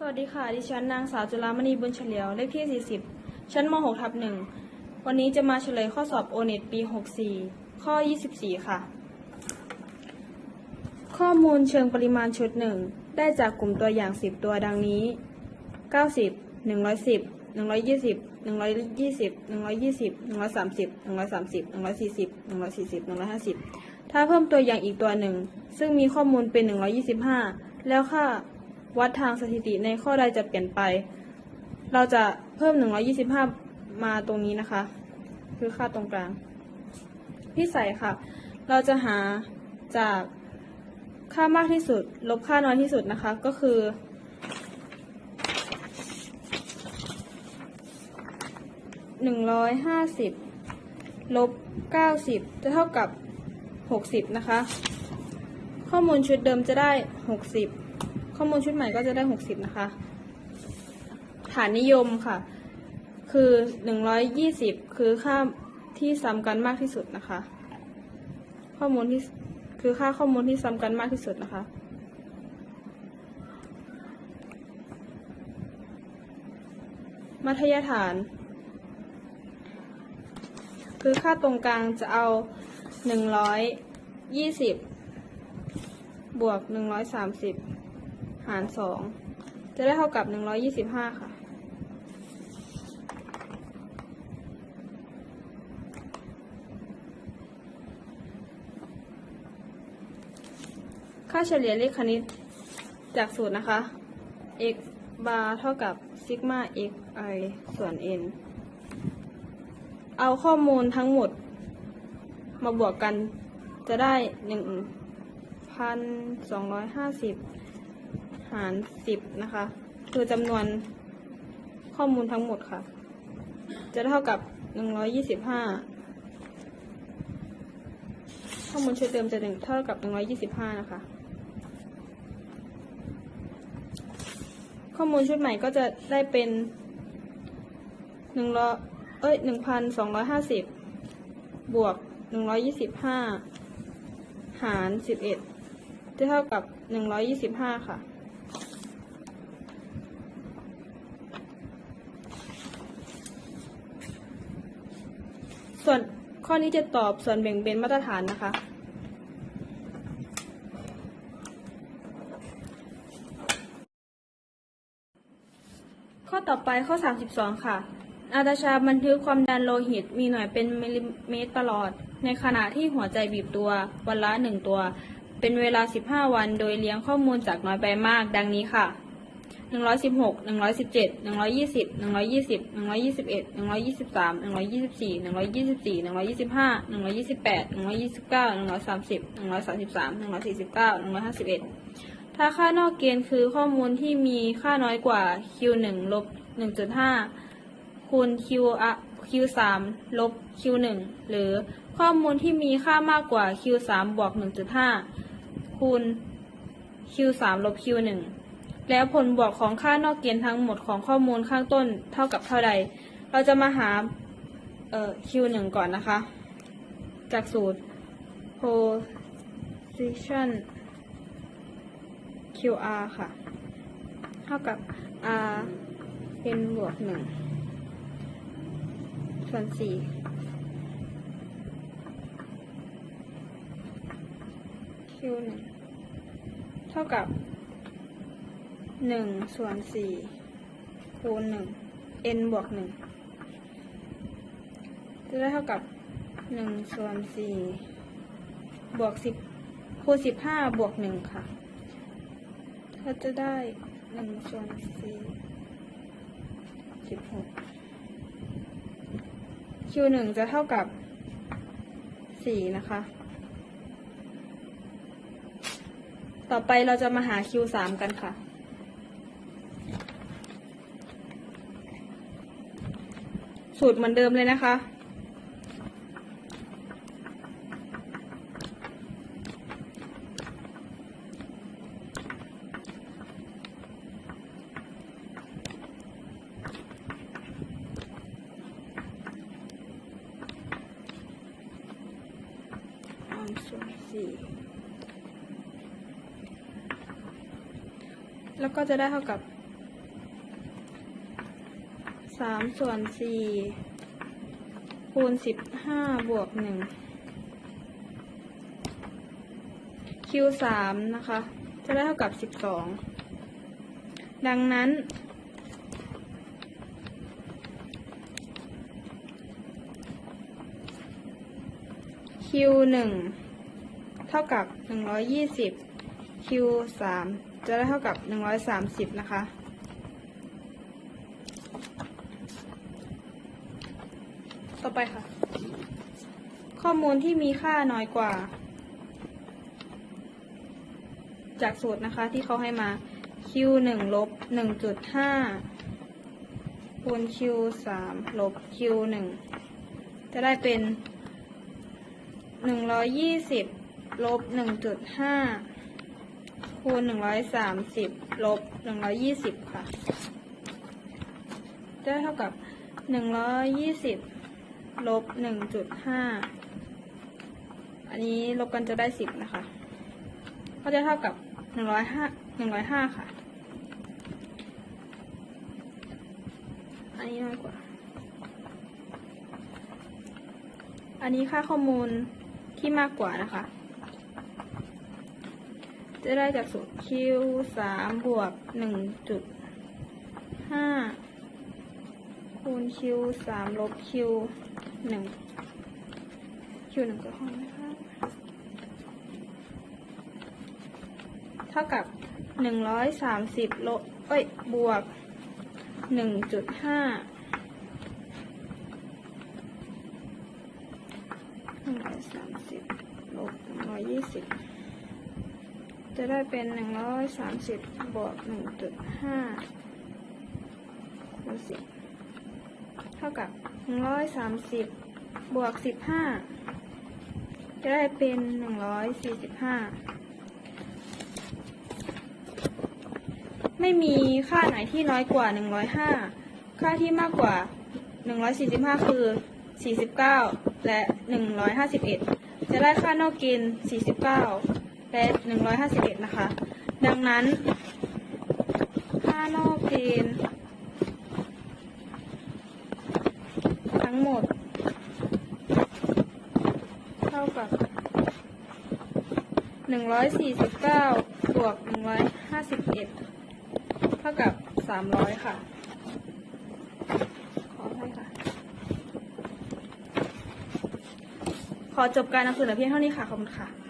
สวัสดีค่ะ ดิฉันนางสาวจุฬามณีบุญเฉลียว เลขที่ 40 ชั้นม .6 ทับหนึ่ง วันนี้จะมาเฉลยข้อสอบโอเน็ตปี 64 ข้อ 24 ค่ะ ข้อมูลเชิงปริมาณชุดหนึ่งได้จากกลุ่มตัวอย่าง 10 ตัวดังนี้ 90 110 120 120 120 130 130 140 140 150 ถ้าเพิ่มตัวอย่างอีกตัวหนึ่ง ซึ่งมีข้อมูลเป็น 125 แล้วค่า วัดทางสถิติในข้อใดจะเปลี่ยนไป เราจะเพิ่ม 125 มาตรงนี้นะคะ คือค่าตรงกลาง พิสัยค่ะ เราจะหาจากค่ามากที่สุด ลบค่าน้อยที่สุดนะคะ ก็คือหนึ่งร้อยห้าสิบลบเก้าสิบจะเท่ากับหกสิบนะคะ ข้อมูลชุดเดิมจะได้หกสิบ ข้อมูลชุดใหม่ก็จะได้หกสิบนะคะ ฐานนิยมค่ะ คือหนึ่งร้อยยี่สิบคือค่าที่ซ้ำกันมากที่สุดนะคะ ข้อมูลที่คือค่าข้อมูลที่ซ้ำกันมากที่สุดนะคะมัธยฐาน คือค่าตรงกลางจะเอาหนึ่งร้อยยี่สิบบวกหนึ่งร้อยสามสิบ หารสองจะได้เท่ากับหนึ่งร้อยยี่สิบห้าค่ะค่าเฉลี่ยเลขคณิตจากสูตรนะคะ x bar เท่ากับซิกมา x i ส่วน n เอาข้อมูลทั้งหมดมาบวกกันจะได้ 1,250 หาสิบหารสิบนะคะ คือจำนวนข้อมูลทั้งหมดค่ะ จะเท่ากับหนึ่งร้อยยี่สิบห้าข้อมูลชุดเดิมจะหนึ่งเท่ากับหนึ่งร้อยยี่สิบห้านะคะ ข้อมูลชุดใหม่ก็จะได้เป็นหนึ่งร้อยเอ้ยหนึ่งพันสองร้อยห้าสิบบวกหนึ่งร้อยยี่สิบห้าหารสิบเอ็ดจะเท่ากับหนึ่งร้อยยี่สิบห้าค่ะ ส่วนข้อนี้จะตอบส่วนแบ่งเป็นมาตรฐานนะคะ ข้อต่อไปข้อ 32 ค่ะนาตาชาบันทึกความดันโลหิตมีหน่วยเป็นมิลลิเมตรตลอด ในขณะที่หัวใจบีบตัว วันละหนึ่งตัว เป็นเวลา 15 วัน โดยเลี้ยงข้อมูลจากน้อยไปมากดังนี้ค่ะ 116 117 120 120 121 123 124 124 125 128 129 130 133 149 151ถ้าค่านอกเกณฑ์คือข้อมูลที่มีค่าน้อยกว่า Q1 ลบ1.5คูณ Q อะ Q3 ลบ Q1 หรือข้อมูลที่มีค่ามากกว่า Q3 บวก1.5คูณ Q3 ลบ Q1 แล้วผลบวกของค่านอกเกณฑ์ทั้งหมดของข้อมูลข้างต้นเท่ากับเท่าใด เราจะมาหาเอ่อ Q1 ก่อนนะคะ จากสูตร position QR ค่ะ เท่ากับ R เป็นบวกหนึ่งส่วนสี่คิวหนึ่งเท่ากับ หนึ่งส่วนสี่คูณหนึ่ง n บวกหนึ่งจะได้เท่ากับหนึ่งส่วนสี่บวกสิบคูณสิบห้าบวกหนึ่งค่ะ ก็จะได้หนึ่งส่วนสี่สิบหก Q หนึ่งจะเท่ากับสี่นะคะ ต่อไปเราจะมาหา Q สามกันค่ะ สูตรเหมือนเดิมเลยนะคะ แล้วก็จะได้เท่ากับ สามส่วนสี่คูณสิบห้าบวกหนึ่ง Q สามนะคะ จะได้เท่ากับสิบสองดังนั้น Q หนึ่งเท่ากับหนึ่งร้อยยี่สิบ Q สามจะได้เท่ากับหนึ่งร้อยสามสิบนะคะ ต่อไปค่ะ ข้อมูลที่มีค่าน้อยกว่า จากสูตรนะคะที่เขาให้มา q หนึ่งลบหนึ่งจุดห้าคูณ q สามลบ q หนึ่งจะได้เป็นหนึ่งร้อยยี่สิบลบหนึ่งจุดห้าคูณหนึ่งร้อยสามสิบลบหนึ่งร้อยยี่สิบค่ะ จะได้เท่ากับหนึ่งร้อยยี่สิบ ลบหนึ่งจุดห้าอันนี้ลบกันจะได้สิบนะคะ ก็จะเท่ากับหนึ่งร้อยห้าหนึ่งร้อยห้าค่ะ อันนี้น้อยกว่า อันนี้ค่าข้อมูลที่มากกว่านะคะ จะได้จากสูตร q สามบวกหนึ่งจุดห้าคูณ q สามลบ q หนึ่ง q หนึ่งก็ห้องนะคะเท่ากับหนึ่งร้อยสามสิบลบเอ้ย บวกหนึ่งจุดห้าหนึ่งร้อยสามสิบลบหนึ่งร้อยยี่สิบจะได้เป็นหนึ่งร้อยสามสิบบวกหนึ่งจุดห้าคูณสิบเท่ากับ หนึ่งร้อยสามสิบบวกสิบห้าจะได้เป็นหนึ่งร้อยสี่สิบห้าไม่มีค่าไหนที่น้อยกว่าหนึ่งร้อยห้าค่าที่มากกว่าหนึ่งร้อยสี่สิบห้าคือสี่สิบเก้าและหนึ่งร้อยห้าสิบเอ็ดจะได้ค่านอกกินสี่สิบเก้าและหนึ่งร้อยห้าสิบเอ็ดนะคะ ดังนั้นค่านอกกินทั้งหมด เท่ากับ 149บวก151เท่ากับ300ค่ะ ขอให้ค่ะ ขอจบการนำเสนอเพียงเท่านี้ค่ะ ขอบคุณค่ะ